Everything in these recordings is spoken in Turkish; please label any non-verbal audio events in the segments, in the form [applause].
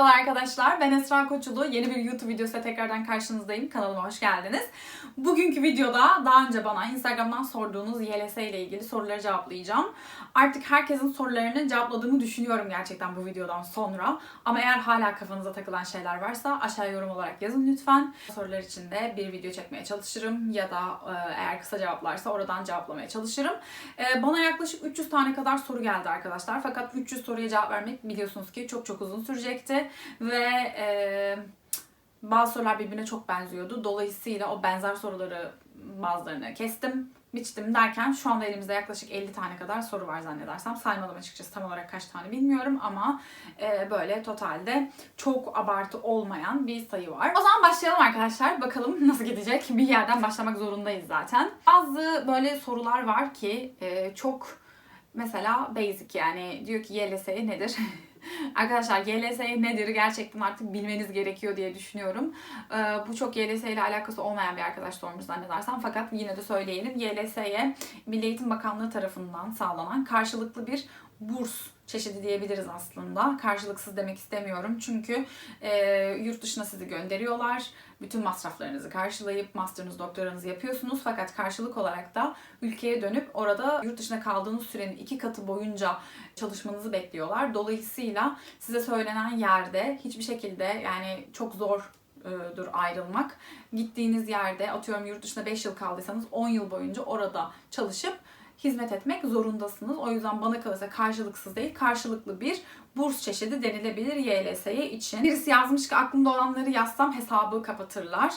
Merhabalar arkadaşlar, ben Esra Koçulu. Yeni bir YouTube videosuyla tekrardan karşınızdayım. Kanalıma hoş geldiniz. Bugünkü videoda daha önce bana Instagram'dan sorduğunuz YLS ile ilgili soruları cevaplayacağım. Artık herkesin sorularını cevapladığımı düşünüyorum gerçekten bu videodan sonra. Ama eğer hala kafanıza takılan şeyler varsa aşağıya yorum olarak yazın lütfen. Sorular için de bir video çekmeye çalışırım ya da e, eğer kısa cevaplarsa oradan cevaplamaya çalışırım. E, Bana yaklaşık 300 tane kadar soru geldi arkadaşlar. Fakat 300 soruya cevap vermek biliyorsunuz ki çok çok uzun sürecekti. Ve e, bazı sorular birbirine çok benziyordu. Dolayısıyla o benzer soruları bazılarını kestim, biçtim derken şu anda elimizde yaklaşık 50 tane kadar soru var zannedersem. Saymadım açıkçası tam olarak kaç tane bilmiyorum ama e, böyle totalde çok abartı olmayan bir sayı var. O zaman başlayalım arkadaşlar. Bakalım nasıl gidecek. Bir yerden başlamak zorundayız zaten. Bazı böyle sorular var ki e, çok mesela basic yani diyor ki YLS nedir? [laughs] [laughs] Arkadaşlar YLS nedir gerçekten artık bilmeniz gerekiyor diye düşünüyorum. Ee, bu çok YLS ile alakası olmayan bir arkadaş sormuş zannedersem fakat yine de söyleyelim. YLS'ye Milli Eğitim Bakanlığı tarafından sağlanan karşılıklı bir burs çeşidi diyebiliriz aslında. Karşılıksız demek istemiyorum. Çünkü e, yurt dışına sizi gönderiyorlar. Bütün masraflarınızı karşılayıp master'ınız, doktoranızı yapıyorsunuz. Fakat karşılık olarak da ülkeye dönüp orada yurt dışında kaldığınız sürenin iki katı boyunca çalışmanızı bekliyorlar. Dolayısıyla size söylenen yerde hiçbir şekilde yani çok zor e, dur ayrılmak. Gittiğiniz yerde atıyorum yurt dışında 5 yıl kaldıysanız 10 yıl boyunca orada çalışıp hizmet etmek zorundasınız. O yüzden bana kalırsa karşılıksız değil, karşılıklı bir burs çeşidi denilebilir YLS'ye için. Birisi yazmış ki aklımda olanları yazsam hesabı kapatırlar.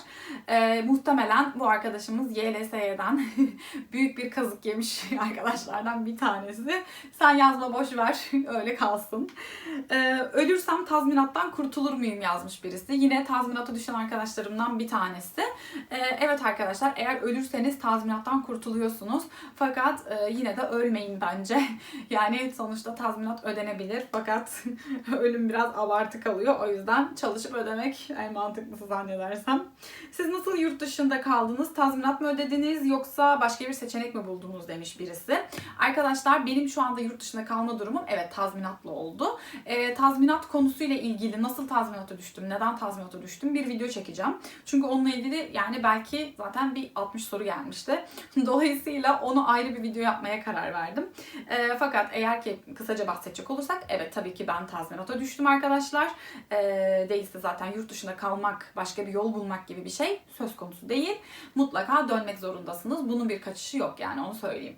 Ee, muhtemelen bu arkadaşımız YLS'den [laughs] büyük bir kazık yemiş [laughs] arkadaşlardan bir tanesi. Sen yazma boş ver [laughs] öyle kalsın. Ee, ölürsem tazminattan kurtulur muyum yazmış birisi. Yine tazminata düşen arkadaşlarımdan bir tanesi. Ee, evet arkadaşlar eğer ölürseniz tazminattan kurtuluyorsunuz. Fakat e, yine de ölmeyin bence. [laughs] Yani sonuçta tazminat ödenebilir fakat [laughs] ölüm biraz abartı kalıyor. O yüzden çalışıp ödemek en mantıklısı zannedersem. Siz nasıl yurt dışında kaldınız? Tazminat mı ödediniz yoksa başka bir seçenek mi buldunuz demiş birisi. Arkadaşlar benim şu anda yurt dışında kalma durumum evet tazminatlı oldu. E, tazminat konusuyla ilgili nasıl tazminata düştüm, neden tazminata düştüm bir video çekeceğim. Çünkü onunla ilgili yani belki zaten bir 60 soru gelmişti. [laughs] Dolayısıyla onu ayrı bir video yapmaya karar verdim. E, fakat eğer ki kısaca bahsedecek olursak evet tabii ki ben tazminata düştüm arkadaşlar. E, değilse zaten yurt dışında kalmak, başka bir yol bulmak gibi bir şey söz konusu değil. Mutlaka dönmek zorundasınız. Bunun bir kaçışı yok yani onu söyleyeyim.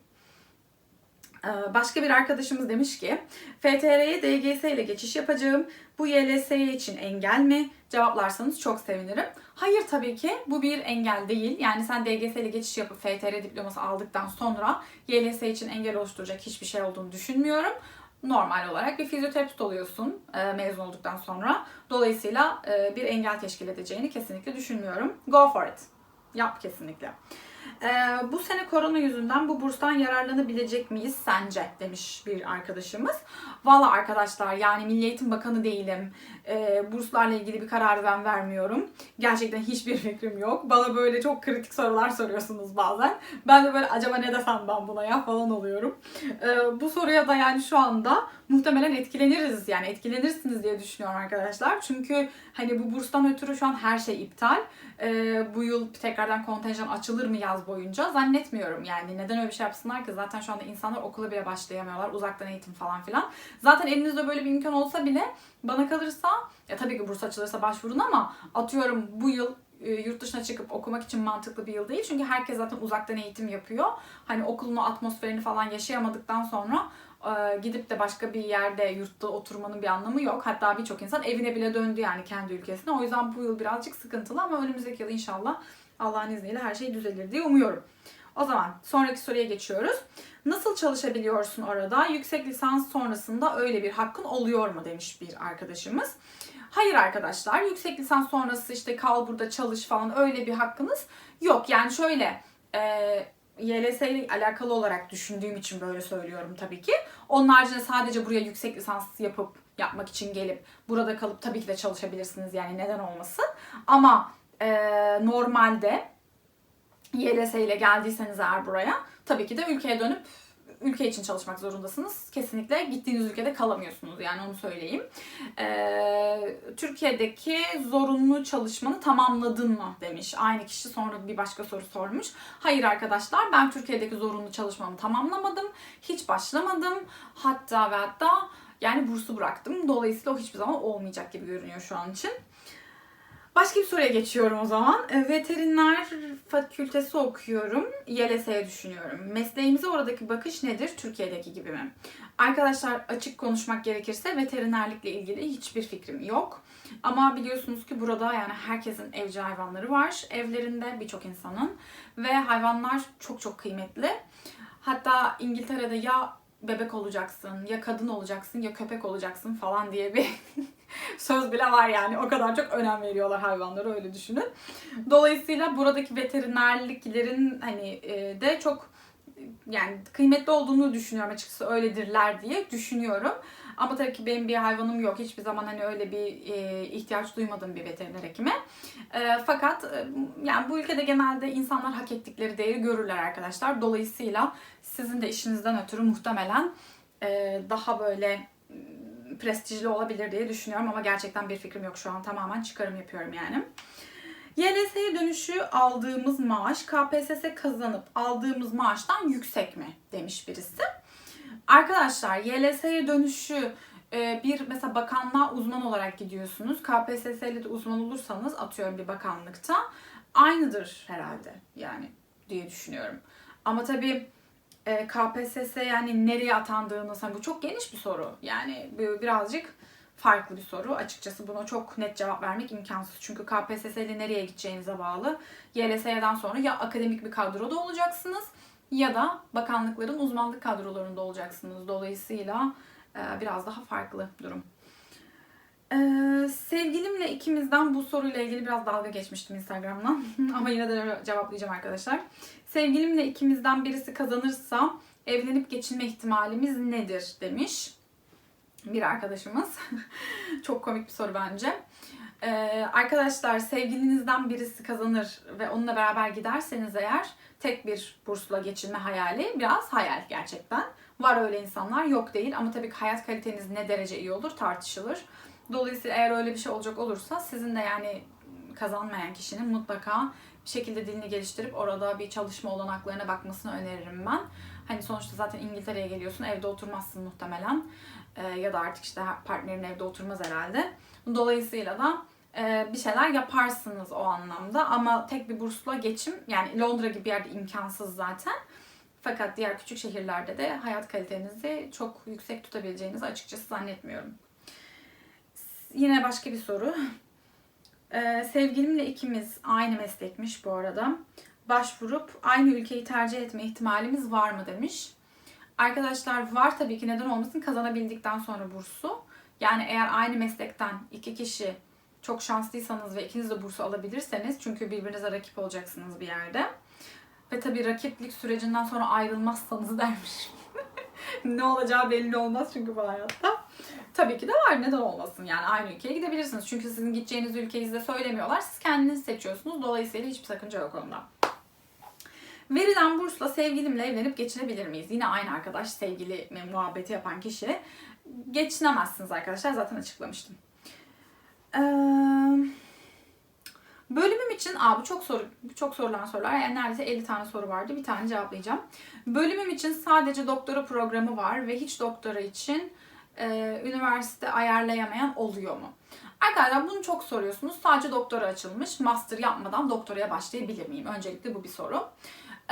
Ee, Başka bir arkadaşımız demiş ki FTR'ye DGS ile geçiş yapacağım. Bu YLS için engel mi? Cevaplarsanız çok sevinirim. Hayır tabii ki bu bir engel değil. Yani sen DGS ile geçiş yapıp FTR diploması aldıktan sonra YLS için engel oluşturacak hiçbir şey olduğunu düşünmüyorum. Normal olarak bir fizyoterapist oluyorsun e, mezun olduktan sonra. Dolayısıyla e, bir engel teşkil edeceğini kesinlikle düşünmüyorum. Go for it. Yap kesinlikle. Ee, bu sene korona yüzünden bu burstan yararlanabilecek miyiz sence demiş bir arkadaşımız. Valla arkadaşlar yani Milli Eğitim Bakanı değilim. Ee, burslarla ilgili bir karar ben vermiyorum. Gerçekten hiçbir fikrim yok. Bana böyle çok kritik sorular soruyorsunuz bazen. Ben de böyle acaba ne desem ben buna ya falan oluyorum. Ee, bu soruya da yani şu anda muhtemelen etkileniriz yani etkilenirsiniz diye düşünüyorum arkadaşlar. Çünkü hani bu burstan ötürü şu an her şey iptal. Ee, bu yıl tekrardan kontenjan açılır mı yaz boyunca zannetmiyorum yani neden öyle bir şey yapsınlar ki zaten şu anda insanlar okula bile başlayamıyorlar uzaktan eğitim falan filan. Zaten elinizde böyle bir imkan olsa bile bana kalırsa ya tabii ki burs açılırsa başvurun ama atıyorum bu yıl e, yurt dışına çıkıp okumak için mantıklı bir yıl değil. Çünkü herkes zaten uzaktan eğitim yapıyor. Hani okulun o atmosferini falan yaşayamadıktan sonra gidip de başka bir yerde yurtta oturmanın bir anlamı yok. Hatta birçok insan evine bile döndü yani kendi ülkesine. O yüzden bu yıl birazcık sıkıntılı ama önümüzdeki yıl inşallah Allah'ın izniyle her şey düzelir diye umuyorum. O zaman sonraki soruya geçiyoruz. Nasıl çalışabiliyorsun orada? Yüksek lisans sonrasında öyle bir hakkın oluyor mu demiş bir arkadaşımız. Hayır arkadaşlar yüksek lisans sonrası işte kal burada çalış falan öyle bir hakkınız yok. Yani şöyle e, YLS ile alakalı olarak düşündüğüm için böyle söylüyorum tabii ki. Onun haricinde sadece buraya yüksek lisans yapıp yapmak için gelip burada kalıp tabii ki de çalışabilirsiniz yani neden olmasın. Ama e, normalde YLS ile geldiyseniz eğer buraya tabii ki de ülkeye dönüp ülke için çalışmak zorundasınız. Kesinlikle gittiğiniz ülkede kalamıyorsunuz yani onu söyleyeyim. Ee, Türkiye'deki zorunlu çalışmanı tamamladın mı demiş. Aynı kişi sonra bir başka soru sormuş. Hayır arkadaşlar ben Türkiye'deki zorunlu çalışmamı tamamlamadım. Hiç başlamadım. Hatta ve hatta yani bursu bıraktım. Dolayısıyla o hiçbir zaman olmayacak gibi görünüyor şu an için. Başka bir soruya geçiyorum o zaman. E, Veteriner fakültesi okuyorum. YLS'ye düşünüyorum. Mesleğimize oradaki bakış nedir? Türkiye'deki gibi mi? Arkadaşlar açık konuşmak gerekirse veterinerlikle ilgili hiçbir fikrim yok. Ama biliyorsunuz ki burada yani herkesin evcil hayvanları var evlerinde birçok insanın ve hayvanlar çok çok kıymetli. Hatta İngiltere'de ya bebek olacaksın, ya kadın olacaksın, ya köpek olacaksın falan diye bir [laughs] söz bile var yani. O kadar çok önem veriyorlar hayvanlara öyle düşünün. Dolayısıyla buradaki veterinerliklerin hani e, de çok yani kıymetli olduğunu düşünüyorum açıkçası öyledirler diye düşünüyorum. Ama tabii ki benim bir hayvanım yok. Hiçbir zaman hani öyle bir e, ihtiyaç duymadım bir veteriner hekime. E, fakat yani bu ülkede genelde insanlar hak ettikleri değeri görürler arkadaşlar. Dolayısıyla sizin de işinizden ötürü muhtemelen daha böyle prestijli olabilir diye düşünüyorum ama gerçekten bir fikrim yok şu an. Tamamen çıkarım yapıyorum yani. YLS'ye dönüşü aldığımız maaş KPSS kazanıp aldığımız maaştan yüksek mi demiş birisi. Arkadaşlar YLS'ye dönüşü e, bir mesela bakanlığa uzman olarak gidiyorsunuz. KPSS'li de uzman olursanız atıyorum bir bakanlıkta aynıdır herhalde yani diye düşünüyorum. Ama tabii e, KPSS yani nereye atandığınız hani bu çok geniş bir soru. Yani birazcık farklı bir soru. Açıkçası buna çok net cevap vermek imkansız. Çünkü KPSS ile nereye gideceğinize bağlı. YLS'den sonra ya akademik bir kadroda olacaksınız ya da bakanlıkların uzmanlık kadrolarında olacaksınız. Dolayısıyla e, biraz daha farklı durum. Ee, sevgilimle ikimizden bu soruyla ilgili biraz dalga geçmiştim Instagram'dan. [laughs] Ama yine de cevaplayacağım arkadaşlar. Sevgilimle ikimizden birisi kazanırsa evlenip geçinme ihtimalimiz nedir demiş bir arkadaşımız. [laughs] Çok komik bir soru bence. Ee, arkadaşlar sevgilinizden birisi kazanır ve onunla beraber giderseniz eğer tek bir bursla geçinme hayali biraz hayal gerçekten. Var öyle insanlar yok değil ama tabii hayat kaliteniz ne derece iyi olur tartışılır. Dolayısıyla eğer öyle bir şey olacak olursa sizin de yani kazanmayan kişinin mutlaka şekilde dilini geliştirip orada bir çalışma olanaklarına bakmasını öneririm ben. Hani sonuçta zaten İngiltere'ye geliyorsun evde oturmazsın muhtemelen. Ee, ya da artık işte partnerin evde oturmaz herhalde. Dolayısıyla da e, bir şeyler yaparsınız o anlamda ama tek bir bursla geçim yani Londra gibi bir yerde imkansız zaten. Fakat diğer küçük şehirlerde de hayat kalitenizi çok yüksek tutabileceğinizi açıkçası zannetmiyorum. Yine başka bir soru. Ee, sevgilimle ikimiz aynı meslekmiş bu arada. Başvurup aynı ülkeyi tercih etme ihtimalimiz var mı demiş. Arkadaşlar var tabii ki neden olmasın kazanabildikten sonra bursu. Yani eğer aynı meslekten iki kişi çok şanslıysanız ve ikiniz de bursu alabilirseniz çünkü birbirinize rakip olacaksınız bir yerde. Ve tabii rakiplik sürecinden sonra ayrılmazsanız [laughs] dermiş. ne olacağı belli olmaz çünkü bu hayatta. Tabii ki de var. Neden olmasın? Yani aynı ülkeye gidebilirsiniz. Çünkü sizin gideceğiniz ülkeyi size söylemiyorlar. Siz kendiniz seçiyorsunuz. Dolayısıyla hiçbir sakınca yok onda. Verilen bursla sevgilimle evlenip geçinebilir miyiz? Yine aynı arkadaş sevgili muhabbeti yapan kişi. Geçinemezsiniz arkadaşlar. Zaten açıklamıştım. Ee, bölümüm için, aa bu çok soru, çok sorulan sorular. Yani neredeyse 50 tane soru vardı. Bir tane cevaplayacağım. Bölümüm için sadece doktora programı var ve hiç doktora için e, üniversite ayarlayamayan oluyor mu? Arkadaşlar bunu çok soruyorsunuz. Sadece doktora açılmış. Master yapmadan doktoraya başlayabilir miyim? Öncelikle bu bir soru.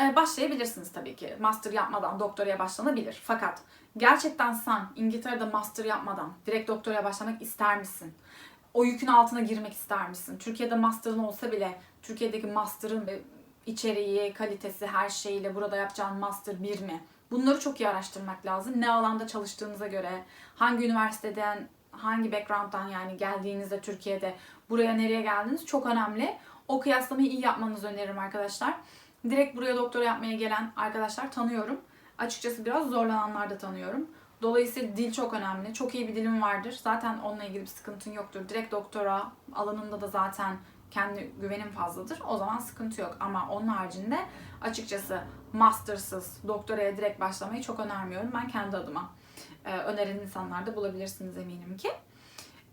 Ee, başlayabilirsiniz tabii ki. Master yapmadan doktoraya başlanabilir. Fakat gerçekten sen İngiltere'de master yapmadan direkt doktoraya başlamak ister misin? O yükün altına girmek ister misin? Türkiye'de master'ın olsa bile Türkiye'deki master'ın içeriği, kalitesi, her şeyiyle burada yapacağın master bir mi? Bunları çok iyi araştırmak lazım. Ne alanda çalıştığınıza göre, hangi üniversiteden, hangi background'dan yani geldiğinizde Türkiye'de buraya nereye geldiniz çok önemli. O kıyaslamayı iyi yapmanızı öneririm arkadaşlar. Direkt buraya doktora yapmaya gelen arkadaşlar tanıyorum. Açıkçası biraz zorlananlar da tanıyorum. Dolayısıyla dil çok önemli. Çok iyi bir dilim vardır. Zaten onunla ilgili bir sıkıntın yoktur. Direkt doktora alanında da zaten kendi güvenim fazladır. O zaman sıkıntı yok. Ama onun haricinde açıkçası mastersız doktoraya direkt başlamayı çok önermiyorum. Ben kendi adıma. Ee, öneren insanlar da bulabilirsiniz eminim ki.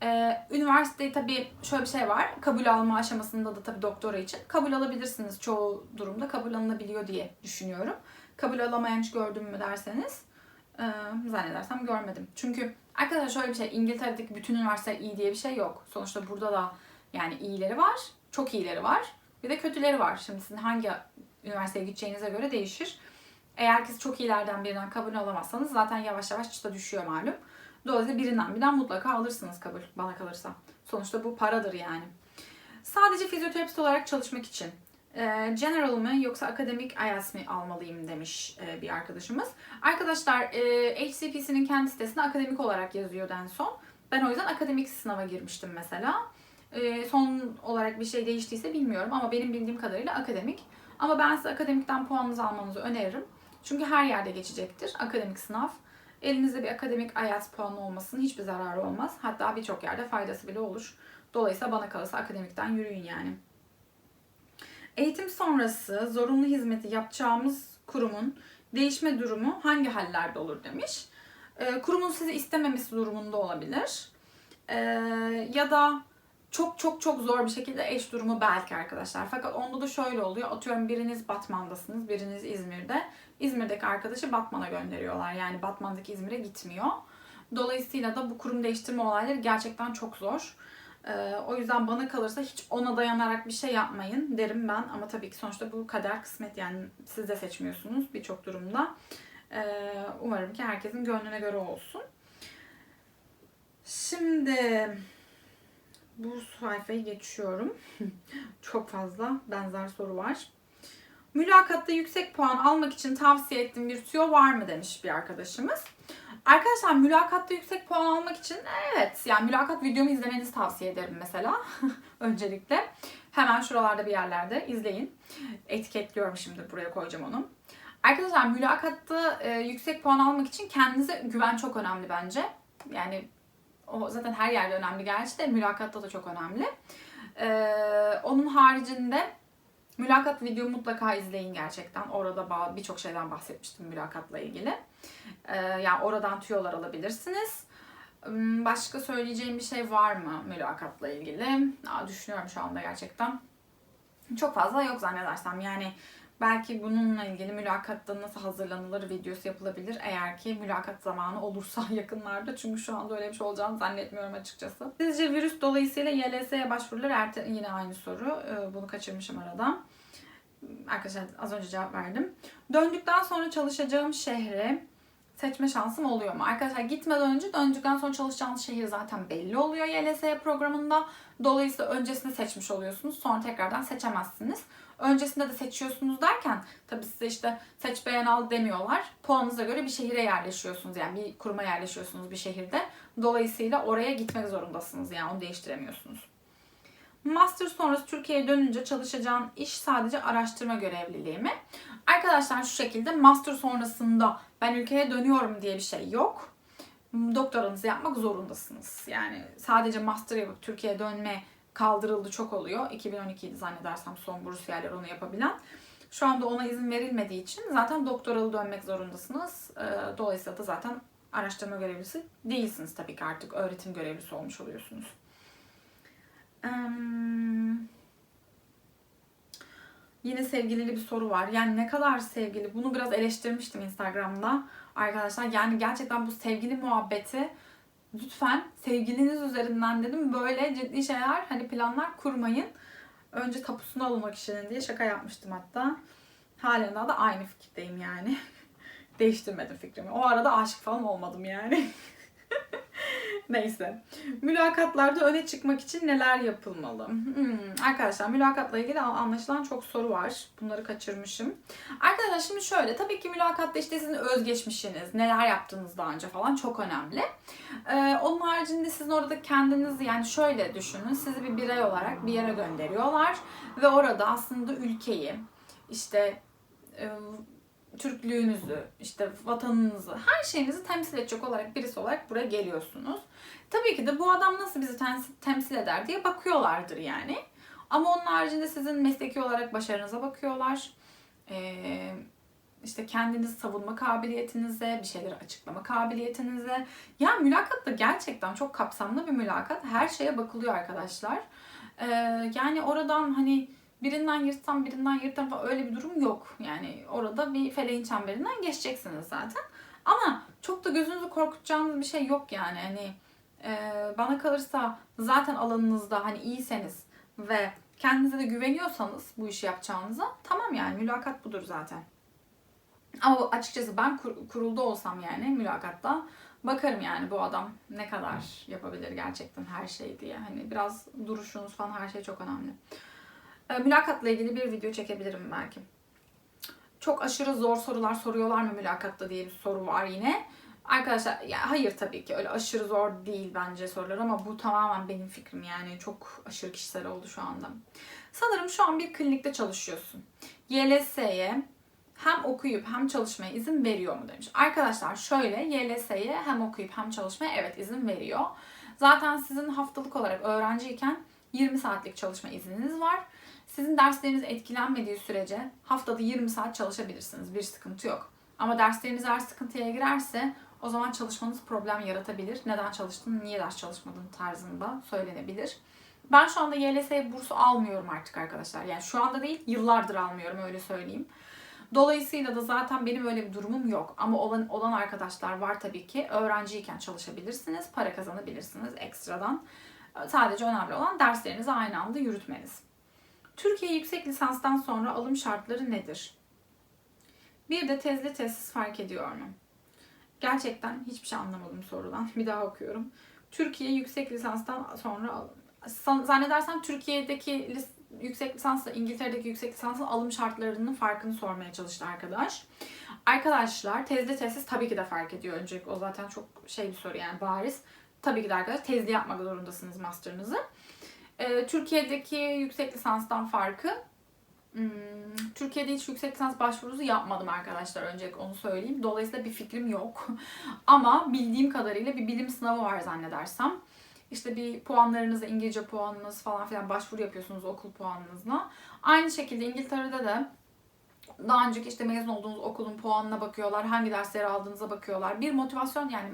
Ee, üniversite tabii şöyle bir şey var. Kabul alma aşamasında da tabii doktora için kabul alabilirsiniz. Çoğu durumda kabul alınabiliyor diye düşünüyorum. Kabul alamayan hiç gördüm mü derseniz e, zannedersem görmedim. Çünkü arkadaşlar şöyle bir şey İngiltere'deki bütün üniversiteler iyi diye bir şey yok. Sonuçta burada da yani iyileri var. Çok iyileri var. Bir de kötüleri var. Şimdi sizin hangi üniversiteye gideceğinize göre değişir. Eğer ki çok iyilerden birinden kabul alamazsanız zaten yavaş yavaş çıta düşüyor malum. Dolayısıyla birinden birden mutlaka alırsınız kabul bana kalırsa. Sonuçta bu paradır yani. Sadece fizyoterapist olarak çalışmak için e, general mı yoksa akademik IELTS mi almalıyım demiş e, bir arkadaşımız. Arkadaşlar e, HCPC'nin kendi sitesinde akademik olarak yazıyordu en son. Ben o yüzden akademik sınava girmiştim mesela. E, son olarak bir şey değiştiyse bilmiyorum ama benim bildiğim kadarıyla akademik. Ama ben size akademikten puanınızı almanızı öneririm. Çünkü her yerde geçecektir akademik sınav. Elinizde bir akademik IELTS puanı olmasının hiçbir zararı olmaz. Hatta birçok yerde faydası bile olur. Dolayısıyla bana kalırsa akademikten yürüyün yani. Eğitim sonrası zorunlu hizmeti yapacağımız kurumun değişme durumu hangi hallerde olur demiş. Ee, kurumun sizi istememesi durumunda olabilir. Ee, ya da çok çok çok zor bir şekilde eş durumu belki arkadaşlar. Fakat onda da şöyle oluyor. Atıyorum biriniz Batman'dasınız, biriniz İzmir'de. İzmir'deki arkadaşı Batman'a gönderiyorlar. Yani Batman'daki İzmir'e gitmiyor. Dolayısıyla da bu kurum değiştirme olayları gerçekten çok zor. Ee, o yüzden bana kalırsa hiç ona dayanarak bir şey yapmayın derim ben. Ama tabii ki sonuçta bu kader kısmet yani siz de seçmiyorsunuz birçok durumda. Ee, umarım ki herkesin gönlüne göre olsun. Şimdi bu sayfayı geçiyorum. [laughs] Çok fazla benzer soru var. Mülakatta yüksek puan almak için tavsiye ettiğim bir tüyo var mı demiş bir arkadaşımız. Arkadaşlar mülakatta yüksek puan almak için evet yani mülakat videomu izlemenizi tavsiye ederim mesela. [laughs] Öncelikle. Hemen şuralarda bir yerlerde izleyin. Etiketliyorum şimdi buraya koyacağım onu. Arkadaşlar mülakatta e, yüksek puan almak için kendinize güven çok önemli bence. Yani o zaten her yerde önemli gerçi de mülakatta da çok önemli. Ee, onun haricinde mülakat videomu mutlaka izleyin gerçekten. Orada birçok şeyden bahsetmiştim mülakatla ilgili. Ee, yani oradan tüyolar alabilirsiniz. Hmm, Başka söyleyeceğim bir şey var mı mülakatla ilgili? Aa, düşünüyorum şu anda gerçekten. Çok fazla yok zannedersem. Yani Belki bununla ilgili mülakatta nasıl hazırlanılır videosu yapılabilir eğer ki mülakat zamanı olursa [laughs] yakınlarda. Çünkü şu anda öyle bir şey olacağını zannetmiyorum açıkçası. Sizce virüs dolayısıyla YLS'ye başvurulur? Erte yine aynı soru. Ee, bunu kaçırmışım aradan. Arkadaşlar az önce cevap verdim. Döndükten sonra çalışacağım şehri seçme şansım oluyor mu? Arkadaşlar gitmeden önce döndükten sonra çalışacağınız şehir zaten belli oluyor YLS programında. Dolayısıyla öncesinde seçmiş oluyorsunuz. Sonra tekrardan seçemezsiniz. Öncesinde de seçiyorsunuz derken tabii size işte seç beğen al demiyorlar. Puanınıza göre bir şehire yerleşiyorsunuz. Yani bir kuruma yerleşiyorsunuz bir şehirde. Dolayısıyla oraya gitmek zorundasınız. Yani onu değiştiremiyorsunuz. Master sonrası Türkiye'ye dönünce çalışacağın iş sadece araştırma görevliliği mi? Arkadaşlar şu şekilde master sonrasında ben ülkeye dönüyorum diye bir şey yok. Doktoranızı yapmak zorundasınız. Yani sadece master yapıp Türkiye'ye dönme kaldırıldı çok oluyor. 2012'ydi zannedersem son bursiyerler onu yapabilen. Şu anda ona izin verilmediği için zaten doktoralı dönmek zorundasınız. Ee, dolayısıyla da zaten araştırma görevlisi değilsiniz tabii ki artık öğretim görevlisi olmuş oluyorsunuz. Yine sevgilili bir soru var. Yani ne kadar sevgili? Bunu biraz eleştirmiştim Instagram'da. Arkadaşlar yani gerçekten bu sevgili muhabbeti lütfen sevgiliniz üzerinden dedim böyle ciddi şeyler hani planlar kurmayın. Önce tapusunu alın o kişinin diye şaka yapmıştım hatta. Halen daha da aynı fikirdeyim yani. [laughs] Değiştirmedim fikrimi. O arada aşık falan olmadım yani. [laughs] Neyse. Mülakatlarda öne çıkmak için neler yapılmalı? Hmm, arkadaşlar mülakatla ilgili anlaşılan çok soru var. Bunları kaçırmışım. Arkadaşlar şimdi şöyle. Tabii ki mülakatta işte sizin özgeçmişiniz, neler yaptığınız daha önce falan çok önemli. Ee, onun haricinde sizin orada kendiniz yani şöyle düşünün. Sizi bir birey olarak bir yere gönderiyorlar. Ve orada aslında ülkeyi, işte Türklüğünüzü, işte vatanınızı, her şeyinizi temsil edecek olarak birisi olarak buraya geliyorsunuz. Tabii ki de bu adam nasıl bizi temsil eder diye bakıyorlardır yani. Ama onun haricinde sizin mesleki olarak başarınıza bakıyorlar. Ee, işte kendinizi savunma kabiliyetinize, bir şeyleri açıklama kabiliyetinize. Ya mülakat da gerçekten çok kapsamlı bir mülakat. Her şeye bakılıyor arkadaşlar. Ee, yani oradan hani birinden yırtsam birinden yırtsam falan öyle bir durum yok. Yani orada bir feleğin çemberinden geçeceksiniz zaten. Ama çok da gözünüzü korkutacağınız bir şey yok yani. Hani e, bana kalırsa zaten alanınızda hani iyiyseniz ve kendinize de güveniyorsanız bu işi yapacağınıza tamam yani mülakat budur zaten. Ama açıkçası ben kur- kurulda olsam yani mülakatta bakarım yani bu adam ne kadar yapabilir gerçekten her şey diye. Hani biraz duruşunuz falan her şey çok önemli. E, mülakatla ilgili bir video çekebilirim belki. Çok aşırı zor sorular soruyorlar mı mülakatta diye bir soru var yine. Arkadaşlar ya hayır tabii ki öyle aşırı zor değil bence sorular ama bu tamamen benim fikrim yani çok aşırı kişisel oldu şu anda. Sanırım şu an bir klinikte çalışıyorsun. YLS'ye hem okuyup hem çalışmaya izin veriyor mu demiş. Arkadaşlar şöyle YLS'ye hem okuyup hem çalışmaya evet izin veriyor. Zaten sizin haftalık olarak öğrenciyken 20 saatlik çalışma izniniz var. Sizin dersleriniz etkilenmediği sürece haftada 20 saat çalışabilirsiniz. Bir sıkıntı yok. Ama dersleriniz eğer sıkıntıya girerse o zaman çalışmanız problem yaratabilir. Neden çalıştın, niye ders çalışmadın tarzında söylenebilir. Ben şu anda YLS bursu almıyorum artık arkadaşlar. Yani şu anda değil, yıllardır almıyorum öyle söyleyeyim. Dolayısıyla da zaten benim öyle bir durumum yok. Ama olan, olan arkadaşlar var tabii ki. Öğrenciyken çalışabilirsiniz, para kazanabilirsiniz ekstradan. Sadece önemli olan derslerinizi aynı anda yürütmeniz. Türkiye yüksek lisanstan sonra alım şartları nedir? Bir de tezli tesis fark ediyor mu? Gerçekten hiçbir şey anlamadım sorudan. [laughs] Bir daha okuyorum. Türkiye yüksek lisanstan sonra alım. Zannedersem Türkiye'deki lis- yüksek lisansla İngiltere'deki yüksek lisansın alım şartlarının farkını sormaya çalıştı arkadaş. Arkadaşlar tezli tesis tabii ki de fark ediyor. Öncelikle o zaten çok şey bir soru yani bariz. Tabii ki de arkadaşlar tezli yapmak zorundasınız master'ınızı. Ee, Türkiye'deki yüksek lisanstan farkı hmm, Türkiye'de hiç yüksek lisans başvurusu yapmadım arkadaşlar öncelikle onu söyleyeyim. Dolayısıyla bir fikrim yok. [laughs] Ama bildiğim kadarıyla bir bilim sınavı var zannedersem. İşte bir puanlarınızı, İngilizce puanınız falan filan başvuru yapıyorsunuz okul puanınızla. Aynı şekilde İngiltere'de de daha önceki işte mezun olduğunuz okulun puanına bakıyorlar, hangi dersleri aldığınıza bakıyorlar. Bir motivasyon yani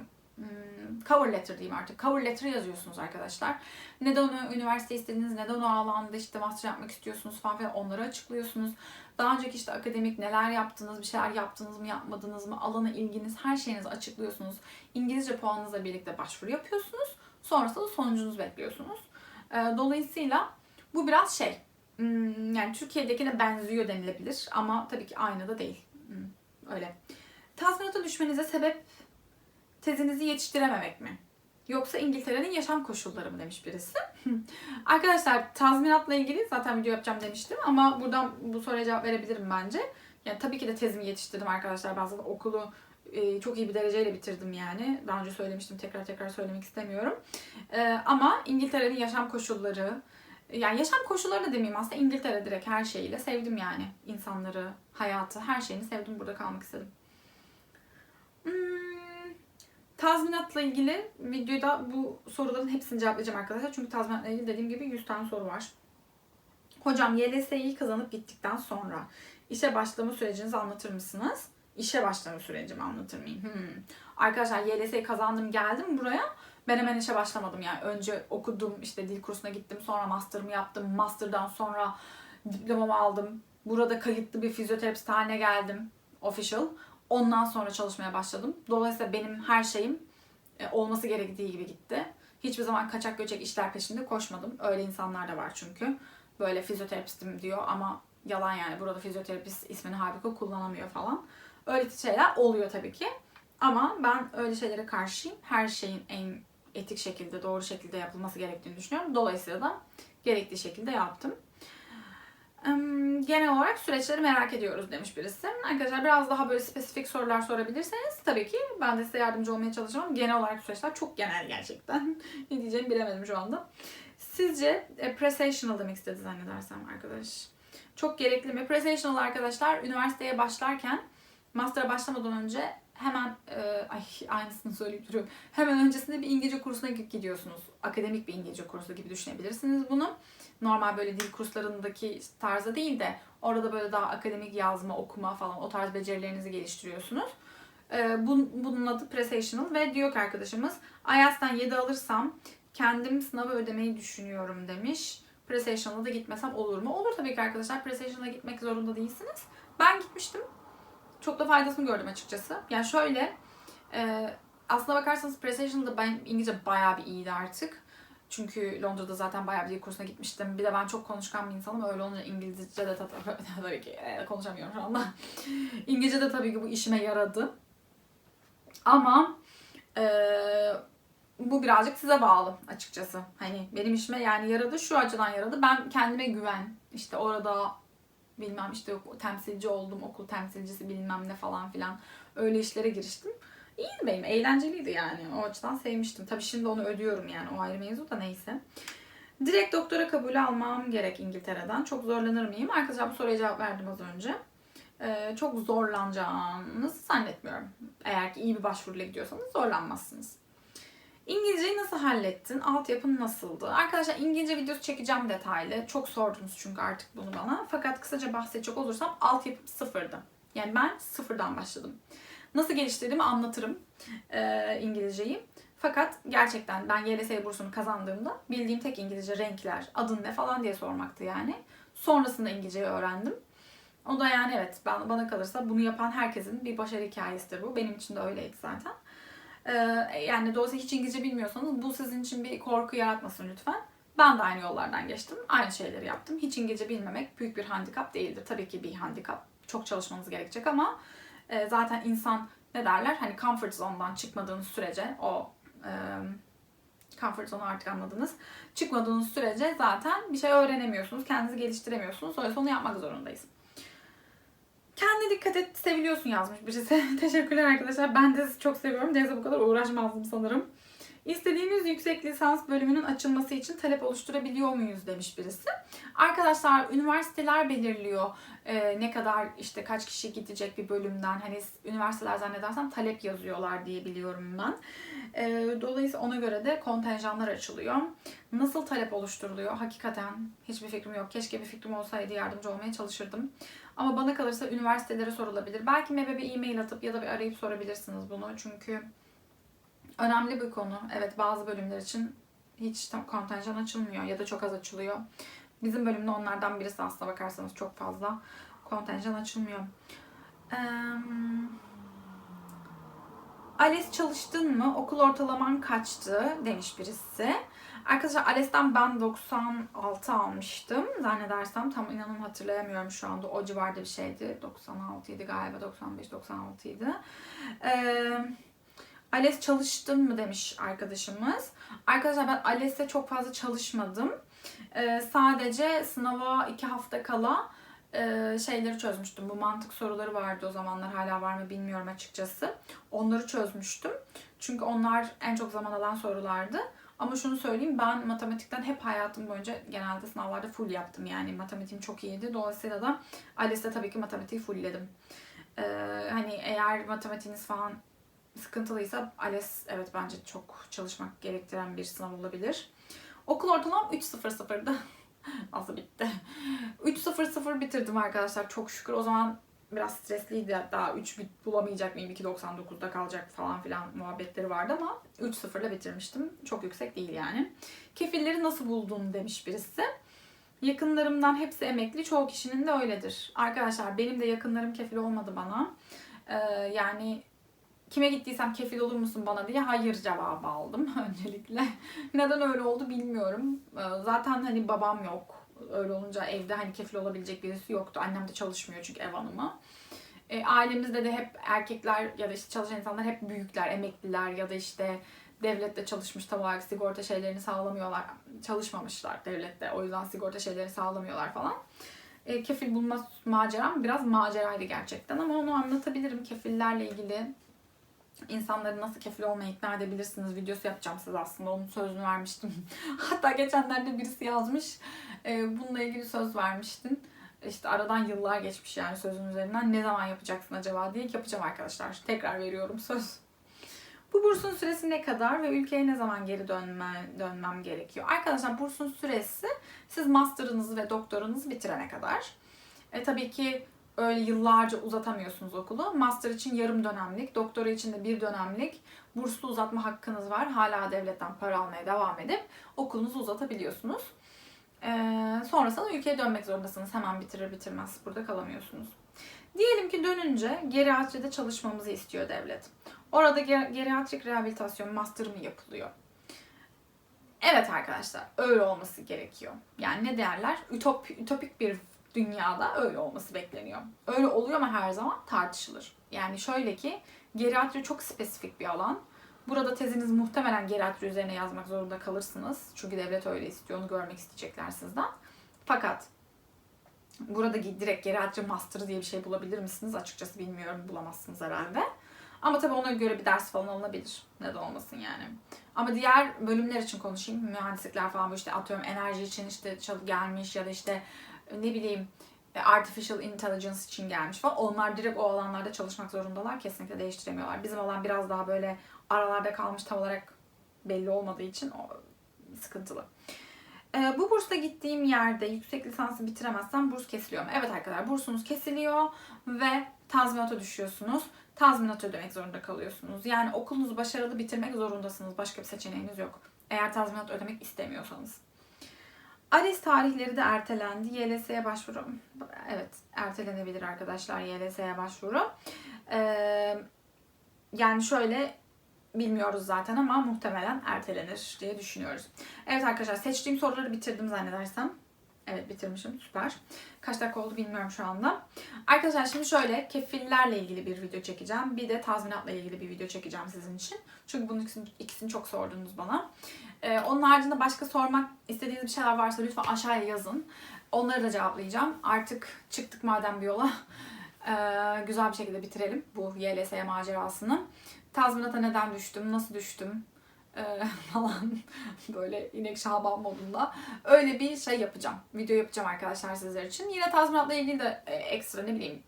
cover letter diyeyim artık. Cover letter yazıyorsunuz arkadaşlar. Neden onu üniversite istediniz, neden o alanda işte master yapmak istiyorsunuz falan filan onları açıklıyorsunuz. Daha önceki işte akademik neler yaptınız, bir şeyler yaptınız mı, yapmadınız mı, alana ilginiz, her şeyinizi açıklıyorsunuz. İngilizce puanınızla birlikte başvuru yapıyorsunuz. Sonrasında da sonucunuzu bekliyorsunuz. Ee, Dolayısıyla bu biraz şey, hmm, yani Türkiye'dekine benziyor denilebilir ama tabii ki aynı da değil. Hmm, Öyle. Tazminata düşmenize sebep tezinizi yetiştirememek mi? Yoksa İngiltere'nin yaşam koşulları mı demiş birisi. [laughs] Arkadaşlar tazminatla ilgili zaten video yapacağım demiştim ama buradan bu soruya cevap verebilirim bence. Yani tabii ki de tezimi yetiştirdim arkadaşlar. Ben okulu e, çok iyi bir dereceyle bitirdim yani. Daha önce söylemiştim tekrar tekrar söylemek istemiyorum. E, ama İngiltere'nin yaşam koşulları, yani yaşam koşulları da demeyeyim aslında İngiltere direkt her şeyiyle sevdim yani. insanları, hayatı, her şeyini sevdim. Burada kalmak istedim. Hmm, Tazminatla ilgili videoda bu soruların hepsini cevaplayacağım arkadaşlar. Çünkü tazminatla ilgili dediğim gibi 100 tane soru var. Hocam YLS'yi kazanıp gittikten sonra işe başlama sürecinizi anlatır mısınız? İşe başlama sürecimi anlatır mıyım? Hmm. Arkadaşlar YLS'yi kazandım geldim buraya. Ben hemen işe başlamadım yani. Önce okudum işte dil kursuna gittim. Sonra master'ımı yaptım. Master'dan sonra diplomamı aldım. Burada kayıtlı bir fizyoterapist haline geldim. Official. Ondan sonra çalışmaya başladım. Dolayısıyla benim her şeyim e, olması gerektiği gibi gitti. Hiçbir zaman kaçak göçek işler peşinde koşmadım. Öyle insanlar da var çünkü. Böyle fizyoterapistim diyor ama yalan yani. Burada fizyoterapist ismini halbuki kullanamıyor falan. Öyle şeyler oluyor tabii ki. Ama ben öyle şeylere karşıyım. Her şeyin en etik şekilde, doğru şekilde yapılması gerektiğini düşünüyorum. Dolayısıyla da gerektiği şekilde yaptım. Genel olarak süreçleri merak ediyoruz demiş birisi. Arkadaşlar biraz daha böyle spesifik sorular sorabilirseniz tabii ki ben de size yardımcı olmaya çalışacağım. Genel olarak süreçler çok genel gerçekten. [laughs] ne diyeceğimi bilemedim şu anda. Sizce e, presational demek istedi zannedersem arkadaş. Çok gerekli mi? Presational arkadaşlar üniversiteye başlarken master'a başlamadan önce hemen e, ay aynısını söyleyip duruyorum. Hemen öncesinde bir İngilizce kursuna gidiyorsunuz. Akademik bir İngilizce kursu gibi düşünebilirsiniz bunu. Normal böyle dil kurslarındaki tarzda değil de orada böyle daha akademik yazma, okuma falan o tarz becerilerinizi geliştiriyorsunuz. E, bu, bunun adı Prestational ve diyor ki arkadaşımız IELTS'ten 7 alırsam kendim sınavı ödemeyi düşünüyorum demiş. Prestational'a da gitmesem olur mu? Olur tabii ki arkadaşlar. Prestational'a gitmek zorunda değilsiniz. Ben gitmiştim. Çok da faydasını gördüm açıkçası. Yani şöyle e, aslına bakarsanız Prestational'da ben İngilizce bayağı bir iyiydi artık. Çünkü Londra'da zaten bayağı bir dil kursuna gitmiştim. Bir de ben çok konuşkan bir insanım. Öyle olunca İngilizce de tabii [laughs] ki e, konuşamıyorum şu anda. [laughs] İngilizce de tabii ki bu işime yaradı. Ama e, bu birazcık size bağlı açıkçası. Hani benim işime yani yaradı şu açıdan yaradı. Ben kendime güven. İşte orada bilmem işte temsilci oldum, okul temsilcisi bilmem ne falan filan. Öyle işlere giriştim. İyiydi benim, eğlenceliydi yani. O açıdan sevmiştim. Tabii şimdi onu ödüyorum yani. O ayrı mevzu da neyse. Direkt doktora kabulü almam gerek İngiltere'den. Çok zorlanır mıyım? Arkadaşlar bu soruya cevap verdim az önce. Ee, çok zorlanacağınızı zannetmiyorum. Eğer ki iyi bir başvuruyla gidiyorsanız zorlanmazsınız. İngilizceyi nasıl hallettin? Altyapın nasıldı? Arkadaşlar İngilizce videosu çekeceğim detaylı. Çok sordunuz çünkü artık bunu bana. Fakat kısaca bahsedecek olursam altyapım sıfırdı. Yani ben sıfırdan başladım. Nasıl geliştirdiğimi anlatırım e, İngilizceyi. Fakat gerçekten ben YLS bursunu kazandığımda bildiğim tek İngilizce renkler, adın ne falan diye sormaktı yani. Sonrasında İngilizceyi öğrendim. O da yani evet ben, bana kalırsa bunu yapan herkesin bir başarı hikayesidir bu. Benim için de öyleydi zaten. Ee, yani dolayısıyla hiç İngilizce bilmiyorsanız bu sizin için bir korku yaratmasın lütfen. Ben de aynı yollardan geçtim. Aynı şeyleri yaptım. Hiç İngilizce bilmemek büyük bir handikap değildir. Tabii ki bir handikap. Çok çalışmanız gerekecek ama e, zaten insan ne derler? Hani comfort zone'dan çıkmadığınız sürece o e, comfort zone'u artık anladınız. Çıkmadığınız sürece zaten bir şey öğrenemiyorsunuz. Kendinizi geliştiremiyorsunuz. Dolayısıyla onu yapmak zorundayız. Kendine dikkat et, seviliyorsun yazmış birisi. [laughs] Teşekkürler arkadaşlar. Ben de sizi çok seviyorum. Deniz'e bu kadar uğraşmazdım sanırım. İstediğimiz yüksek lisans bölümünün açılması için talep oluşturabiliyor muyuz demiş birisi. Arkadaşlar üniversiteler belirliyor e, ne kadar işte kaç kişi gidecek bir bölümden. Hani üniversiteler zannedersem talep yazıyorlar diye biliyorum ben. E, dolayısıyla ona göre de kontenjanlar açılıyor. Nasıl talep oluşturuluyor? Hakikaten hiçbir fikrim yok. Keşke bir fikrim olsaydı yardımcı olmaya çalışırdım. Ama bana kalırsa üniversitelere sorulabilir. Belki MEB'e e-mail atıp ya da bir arayıp sorabilirsiniz bunu. Çünkü önemli bir konu. Evet bazı bölümler için hiç tam kontenjan açılmıyor ya da çok az açılıyor. Bizim bölümde onlardan birisi aslına bakarsanız çok fazla kontenjan açılmıyor. Ee, ALES çalıştın mı? Okul ortalaman kaçtı? Demiş birisi. Arkadaşlar ALES'ten ben 96 almıştım. Zannedersem tam inanın hatırlayamıyorum şu anda. O civarda bir şeydi. 96 idi galiba. 95-96 idi. Ee, ALES çalıştın mı demiş arkadaşımız. Arkadaşlar ben ALES'e çok fazla çalışmadım. Ee, sadece sınava iki hafta kala e, şeyleri çözmüştüm. Bu mantık soruları vardı o zamanlar hala var mı bilmiyorum açıkçası. Onları çözmüştüm. Çünkü onlar en çok zaman alan sorulardı. Ama şunu söyleyeyim ben matematikten hep hayatım boyunca genelde sınavlarda full yaptım. Yani matematiğim çok iyiydi. Dolayısıyla da ALES'te tabii ki matematiği fullledim. Ee, hani eğer matematiğiniz falan sıkıntılıysa ALES evet bence çok çalışmak gerektiren bir sınav olabilir. Okul ortalam 3.00'dı. Az bitti. 3.00 bitirdim arkadaşlar çok şükür. O zaman biraz stresliydi hatta 3 bit bulamayacak mıyım 2.99'da kalacak falan filan muhabbetleri vardı ama 3.0 ile bitirmiştim. Çok yüksek değil yani. Kefilleri nasıl buldun demiş birisi. Yakınlarımdan hepsi emekli. Çoğu kişinin de öyledir. Arkadaşlar benim de yakınlarım kefil olmadı bana. Ee, yani kime gittiysem kefil olur musun bana diye hayır cevabı aldım [laughs] öncelikle. Neden öyle oldu bilmiyorum. Ee, zaten hani babam yok. Öyle olunca evde hani kefil olabilecek birisi yoktu. Annem de çalışmıyor çünkü ev hanımı. E, ailemizde de hep erkekler ya da işte çalışan insanlar hep büyükler, emekliler ya da işte devlette çalışmış tam sigorta şeylerini sağlamıyorlar. Çalışmamışlar devlette. O yüzden sigorta şeylerini sağlamıyorlar falan. E, kefil bulma maceram biraz maceraydı gerçekten ama onu anlatabilirim kefillerle ilgili insanları nasıl kefil olmaya ikna edebilirsiniz videosu yapacağım size aslında. Onun sözünü vermiştim. [laughs] Hatta geçenlerde birisi yazmış. E, bununla ilgili söz vermiştin. işte aradan yıllar geçmiş yani sözün üzerinden. Ne zaman yapacaksın acaba diye yapacağım arkadaşlar. Tekrar veriyorum söz. Bu bursun süresi ne kadar ve ülkeye ne zaman geri dönme, dönmem gerekiyor? Arkadaşlar bursun süresi siz master'ınızı ve doktoranızı bitirene kadar. E tabii ki öyle yıllarca uzatamıyorsunuz okulu. Master için yarım dönemlik, doktora için de bir dönemlik burslu uzatma hakkınız var. Hala devletten para almaya devam edip okulunuzu uzatabiliyorsunuz. Ee, sonrasında ülkeye dönmek zorundasınız. Hemen bitirir bitirmez burada kalamıyorsunuz. Diyelim ki dönünce geriatride çalışmamızı istiyor devlet. Orada ger- geriatrik rehabilitasyon master mı yapılıyor? Evet arkadaşlar öyle olması gerekiyor. Yani ne derler? Ütop, ütopik bir dünyada öyle olması bekleniyor. Öyle oluyor mu her zaman? Tartışılır. Yani şöyle ki geriatri çok spesifik bir alan. Burada teziniz muhtemelen geriatri üzerine yazmak zorunda kalırsınız. Çünkü devlet öyle istiyor. Onu görmek isteyecekler sizden. Fakat burada direkt geriatri master diye bir şey bulabilir misiniz? Açıkçası bilmiyorum. Bulamazsınız herhalde. Ama tabii ona göre bir ders falan alınabilir. Neden olmasın yani. Ama diğer bölümler için konuşayım. Mühendislikler falan bu işte atıyorum enerji için işte çalı gelmiş ya da işte ne bileyim e, artificial intelligence için gelmiş falan. Onlar direkt o alanlarda çalışmak zorundalar. Kesinlikle değiştiremiyorlar. Bizim alan biraz daha böyle aralarda kalmış tam olarak belli olmadığı için o sıkıntılı. Ee, bu bursta gittiğim yerde yüksek lisansı bitiremezsem burs kesiliyor mu? Evet arkadaşlar bursunuz kesiliyor ve tazminata düşüyorsunuz. Tazminat ödemek zorunda kalıyorsunuz. Yani okulunuzu başarılı bitirmek zorundasınız. Başka bir seçeneğiniz yok. Eğer tazminat ödemek istemiyorsanız. ALES tarihleri de ertelendi. YLS'ye başvuru. Evet ertelenebilir arkadaşlar YLS'ye başvuru. Ee, yani şöyle bilmiyoruz zaten ama muhtemelen ertelenir diye düşünüyoruz. Evet arkadaşlar seçtiğim soruları bitirdim zannedersem. Evet bitirmişim süper. Kaç dakika oldu bilmiyorum şu anda. Arkadaşlar şimdi şöyle kefillerle ilgili bir video çekeceğim. Bir de tazminatla ilgili bir video çekeceğim sizin için. Çünkü bunun ikisini, ikisini çok sordunuz bana. Ee, onun haricinde başka sormak istediğiniz bir şeyler varsa lütfen aşağıya yazın. Onları da cevaplayacağım. Artık çıktık madem bir yola. Ee, güzel bir şekilde bitirelim bu YLS macerasını. Tazminata neden düştüm, nasıl düştüm ee, [laughs] falan böyle inek şaban modunda. Öyle bir şey yapacağım. Video yapacağım arkadaşlar sizler için. Yine tazminatla ilgili de e, ekstra ne bileyim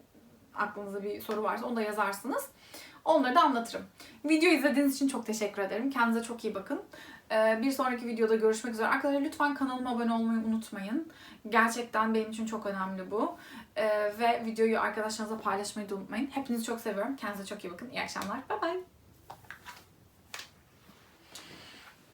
aklınızda bir soru varsa onu da yazarsınız. Onları da anlatırım. Video izlediğiniz için çok teşekkür ederim. Kendinize çok iyi bakın. Ee, Bir sonraki videoda görüşmek üzere. Arkadaşlar lütfen kanalıma abone olmayı unutmayın. Gerçekten benim için çok önemli bu. Ee, Ve videoyu arkadaşlarınızla paylaşmayı da unutmayın. Hepinizi çok seviyorum. Kendinize çok iyi bakın. İyi akşamlar. Bye bye.